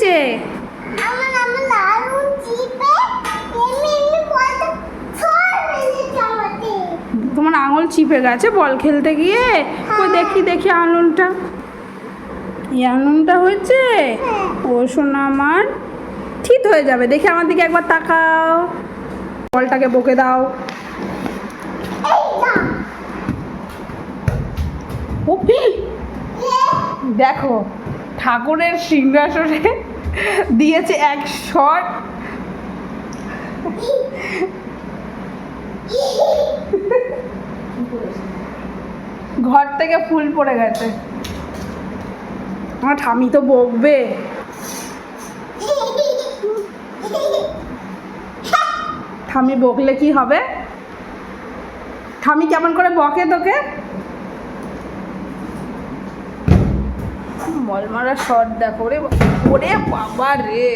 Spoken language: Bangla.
আমাকে তোমার আঙুল চিপে গেছে বল খেলতে গিয়ে? ওই দেখি দেখি আঙুলটা। এই আঙুলটা হয়েছে? ও শোনা আমার। ঠিক হয়ে যাবে। দেখি আমার দিকে একবার তাকাও। বলটাকে বকে দাও। এই যা। ওপি দেখো। ঠাকুরের সিংহাসনে দিয়েছে এক শট। ঘর থেকে ফুল পড়ে গেছে। আমার ঠামি তো বকবে। ঠামি বকলে কি হবে? ঠামি কেমন করে বকে তোকে? মলমারা শট দেখো রে ওরে বাবা রে।